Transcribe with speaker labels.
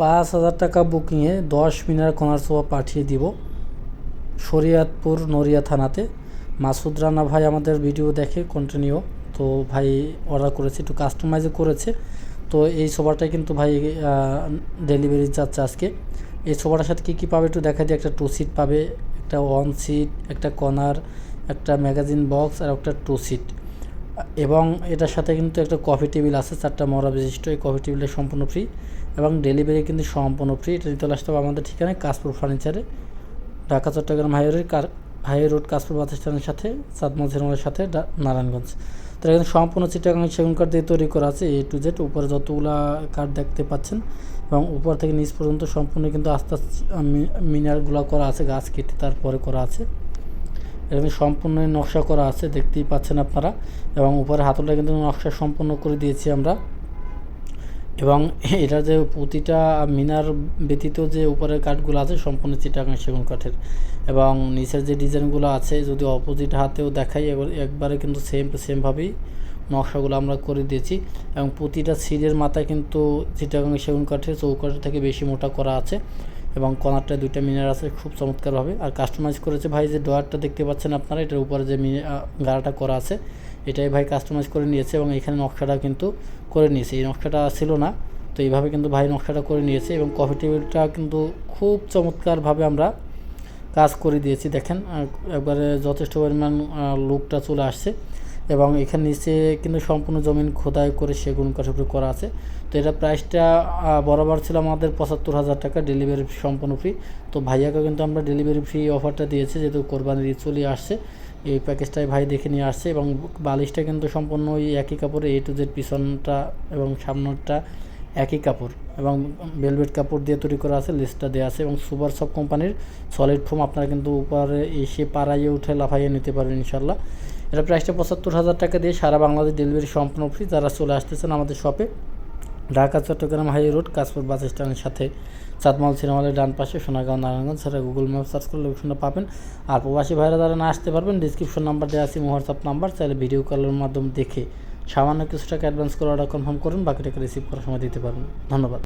Speaker 1: পাঁচ হাজার টাকা বুকিংয়ে দশ মিনার কনার সোফা পাঠিয়ে দিব শরিয়াতপুর নড়িয়া থানাতে। মাসুদ রানা ভাই আমাদের ভিডিও দেখে কন্টিনিউ তো ভাই অর্ডার করেছে, একটু কাস্টমাইজও করেছে। তো এই সোফাটাই কিন্তু ভাই ডেলিভারি যাচ্ছে আজকে। এই সোফাটার সাথে কী কী পাবে একটু দেখা দিয়ে একটা টু সিট পাবে, একটা ওয়ান সিট একটা কর্নার একটা ম্যাগাজিন বক্স আর একটা টু সিট এবং এটার সাথে কিন্তু একটা কফি টেবিল আছে, চারটা মরা বিশিষ্ট। এই কফি টেবিলটা সম্পূর্ণ ফ্রি এবং ডেলিভারি কিন্তু সম্পূর্ণ ফ্রি এটা নিতে আসতে হবে আমাদের ঠিকানায় কাশপুর ফার্নিচারে ঢাকা, চট্টগ্রাম কার হাইওয়ে রোড কাশপুর বাস স্ট্যান্ডের সাথে সাতমল সিনেমার সাথে নারায়ণগঞ্জ। তো এখানে সম্পূর্ণ চিটাগাং সেগুন কাঠ দিয়ে তৈরি করা আছে এ টু জেড উপরে যতগুলা কাঠ দেখতে পাচ্ছেন এবং উপর থেকে নিচ পর্যন্ত সম্পূর্ণ কিন্তু আস্তে আস্তে মিনারগুলো করা আছে, গাছ কেটে তারপরে করা আছে। এখানে সম্পূর্ণ নকশা করা আছে, দেখতেই পাচ্ছেন আপনারা। এবং উপরে হাতলটা কিন্তু নকশা সম্পূর্ণ করে দিয়েছি আমরা। এবং এটা যে প্রতিটা মিনার ব্যতীত যে উপরের কাঠগুলো আছে, সম্পূর্ণ চিটাগাং সেগুন কাঠের। এবং নিচের যে ডিজাইনগুলো আছে, যদি অপোজিট হাতেও দেখাই, এবার একবারে কিন্তু সেম সেমভাবেই নকশাগুলো আমরা করে দিয়েছি। এবং প্রতিটা সিটের মাথায় কিন্তু চিটাগাং সেগুন কাঠের চৌকাঠের থেকে বেশি মোটা করা আছে। এবং কর্নারটা দুইটা মিনার আছে খুব চমৎকারভাবে। আর কাস্টমাইজ করেছে ভাই, যে ডোয়ারটা দেখতে পাচ্ছেন আপনারা, এটার উপরে যে গাড়াটা করা আছে এটাই ভাই কাস্টমাইজ করে নিয়েছে এবং এখানে নকশাটা কিন্তু করে নিয়েছে। এই নকশাটা ছিল না, তো এইভাবে কিন্তু ভাই নকশাটা করে নিয়েছে এবং কফি টেবিলটা কিন্তু খুব চমৎকারভাবে আমরা কাজ করে দিয়েছি। দেখেন একবারে যথেষ্ট পরিমাণ লুকটা চলে আসছে। এবং এখানে নিচে কিন্তু সম্পূর্ণ জমিন খোদাই করে সেগুন কাঠের করা আছে। তো এটা প্রাইসটা বরাবর ছিল আমাদের পঁচাত্তর হাজার টাকা ডেলিভারি সম্পূর্ণ ফ্রি তো ভাইয়াকে কিন্তু আমরা ডেলিভারি ফ্রি অফারটা দিয়েছি, যেহেতু কোরবানির ঈদ চলে আসছে। এই প্যাকেজটাই ভাই দেখে নিয়ে আসছে এবং বালিশটা কিন্তু সম্পূর্ণ ওই একই কাপড়ে এ টু জেড পিছনটা এবং সামনেরটা একই কাপড় এবং ভেলভেট কাপড় দিয়ে তৈরি করা আছে লিস্টটা দেওয়া আছে এবং সুপার সব কোম্পানির সলিড ফোম আপনারা কিন্তু উপরে এসে পাড়াইয়ে উঠে লাফাইয়ে নিতে পারবেন ইনশাল্লাহ এটা প্রাইসটা পঁচাত্তর হাজার টাকা দিয়ে সারা বাংলাদেশ ডেলিভারি সম্পূর্ণ ফ্রি যারা চলে আসতেছেন আমাদের শপে Dhaka, Chattogram high road Kashpur bus স্ট্যান্ডের সাথে চাঁদমাল সিনেমালের ডান পাশে সোনাগাঁও, নারায়ণগঞ্জ, সেটা গুগল ম্যাপ সার্চ করলে লোকেশনটা পাবেন। আর প্রবাসী ভাইরা যারা না আসতে পারবেন ডিসক্রিপশন নাম্বার দেওয়া আছে হোয়াটসঅ্যাপ নাম্বার চাইলে ভিডিও কলের মাধ্যমে দেখে সামান্য কিছু টাকা অ্যাডভান্স করে অর্ডার কনফার্ম করুন বাকি টাকা রিসিভ করার সময় দিতে পারবেন। ধন্যবাদ।